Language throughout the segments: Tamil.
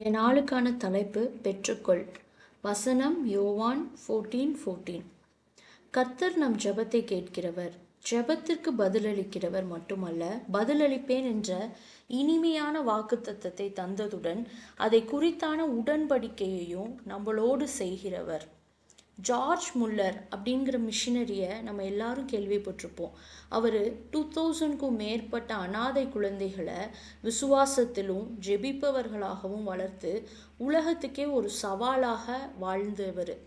என் நாளுக்கான தலைப்பு பெற்றுக்கொள். வசனம் யோவான் ஃபோர்டீன் ஃபோர்டீன் கர்த்தர் நம் ஜெபத்தை கேட்கிறவர். ஜெபத்திற்கு பதிலளிக்கிறவர் மட்டுமல்ல பதிலளிப்பேன் என்ற இனிமையான வாக்குத்தத்தத்தை தந்ததுடன் அதை குறித்தான உடன்படிக்கையையும் நம்மளோடு செய்கிறவர். ஜார்ஜ் முல்லர் அப்படிங்கிற மிஷினரியை நம்ம எல்லாரும் கேள்விப்பட்டிருப்போம். அவர் டூ தௌசண்ட்க்கும் மேற்பட்ட அனாதை குழந்தைகளை விசுவாசத்திலும் ஜெபிப்பவர்களாகவும் வளர்த்து உலகத்துக்கே ஒரு சவாலாக வாழ்ந்தவர்.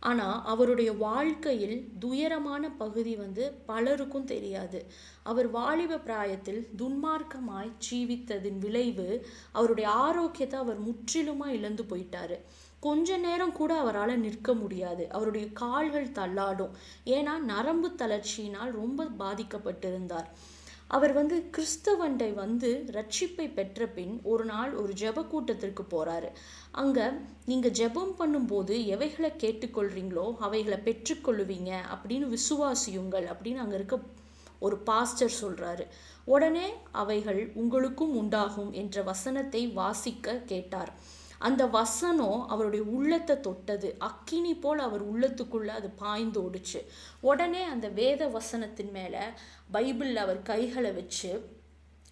ஆனால் அவருடைய வாழ்க்கையில் துயரமான பகுதி வந்து பலருக்கும் தெரியாது. அவர் வாலிப பிராயத்தில் துன்மார்க்கமாய் ஜீவித்ததின் விளைவு அவருடைய ஆரோக்கியத்தை அவர் முற்றிலுமாக இழந்து போயிட்டாரு. கொஞ்ச நேரம் கூட அவரால் நிற்க முடியாது. அவருடைய கால்கள் தள்ளாடும். ஏன்னா நரம்பு தளர்ச்சியினால் ரொம்ப பாதிக்கப்பட்டிருந்தார். அவர் வந்து கிறிஸ்தவண்டை வந்து ரட்சிப்பை பெற்ற பின் ஒரு நாள் ஒரு ஜெப கூட்டத்திற்கு போகிறாரு அங்கே நீங்கள் ஜெபம் பண்ணும்போது எவைகளை கேட்டுக்கொள்கிறீங்களோ அவைகளை பெற்றுக்கொள்ளுவீங்க அப்படின்னு விசுவாசியுங்கள் அப்படின்னு அங்கே இருக்க ஒரு பாஸ்டர் சொல்கிறாரு உடனே அவைகள் உங்களுக்கும் உண்டாகும் என்ற வசனத்தை வாசிக்க கேட்டார். அந்த வசனம் அவருடைய உள்ளத்தை தொட்டது. அக்கினி போல் அவர் உள்ளத்துக்குள்ள அது பாய்ந்து ஓடுச்சு. உடனே அந்த வேத வசனத்தின் மேலே பைபிளில் அவர் கைகளை வச்சு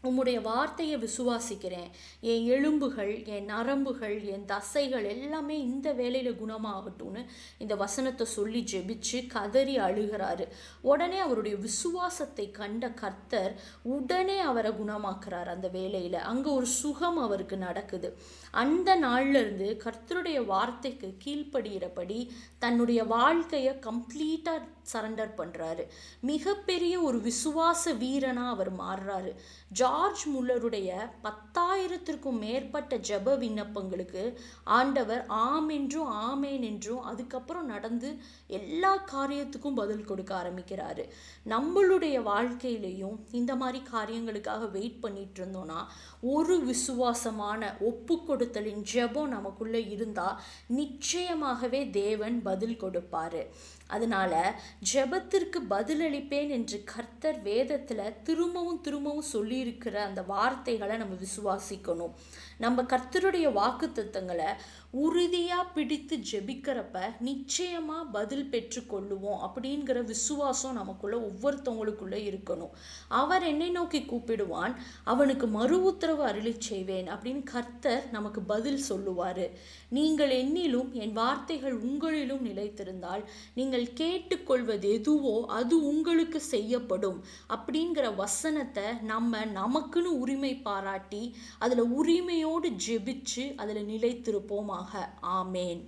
உம்முடைய வார்த்தையை விசுவாசிக்கிறேன். என் எலும்புகள் என் நரம்புகள் என் தசைகள் எல்லாமே இந்த வேலையில் குணமாகட்டும்னு இந்த வசனத்தை சொல்லி ஜெபிச்சு கதறி அழுகிறாரு. உடனே அவருடைய விசுவாசத்தை கண்ட கர்த்தர் உடனே அவரை குணமாக்குறார் அந்த வேலையில் அங்கே ஒரு சுகம் அவருக்கு நடக்குது. அந்த நாள்லேருந்து கர்த்தருடைய வார்த்தைக்கு கீழ்ப்படுகிறபடி தன்னுடைய வாழ்க்கையை கம்ப்ளீட்டாக சரண்டர் பண்ணுறாரு மிகப்பெரிய ஒரு விசுவாச வீரனாக அவர் மாறுறாரு. ஜார்ஜ் முல்லருடைய பத்தாயிரத்திற்கும் மேற்பட்ட ஜெப விண்ணப்பங்களுக்கு ஆண்டவர் ஆம் என்றும் ஆமேன் என்றும் அதுக்கப்புறம் நடந்து எல்லா காரியத்துக்கும் பதில் கொடுக்க ஆரம்பிக்கிறாரு. நம்மளுடைய வாழ்க்கையிலையும் இந்த மாதிரி காரியங்களுக்காக வெயிட் பண்ணிட்டு இருந்தோம்னா ஒரு விசுவாசமான ஒப்பு கொடுத்தலின் ஜெபம் நமக்குள்ள இருந்தா நிச்சயமாகவே தேவன் பதில் கொடுப்பாரு. அதனால ஜெபத்திற்கு பதிலளிப்பேன் என்று கர்த்தர் வேதத்துல திரும்பவும் திரும்பவும் இருக்கிற அந்த வார்த்தைகளை நம்ம விசுவாசிக்கணும். நம்ம கர்த்தருடைய வாக்கு தத்தங்களை உறுதியாக பிடித்து ஜெபிக்கிறப்ப நிச்சயமாக பதில் பெற்று கொள்ளுவோம் அப்படிங்கிற விசுவாசம் நமக்குள்ள ஒவ்வொருத்தவங்களுக்குள்ளே இருக்கணும். அவர் என்னை நோக்கி கூப்பிடுவான் அவனுக்கு மறு உத்தரவு அருளி செய்வேன் அப்படின்னு கர்த்தர் நமக்கு பதில் சொல்லுவார். நீங்கள் என்னிலும் என் வார்த்தைகள் உங்களிலும் நிலைத்திருந்தால் நீங்கள் கேட்டுக்கொள்வது எதுவோ அது உங்களுக்கு செய்யப்படும் அப்படிங்கிற வசனத்தை நம்ம நமக்குன்னு உரிமை பாராட்டி அதில் உரிமையோடு ஜெபிச்சு அதில் நிலைத்திருப்போமாக. ஆமேன்.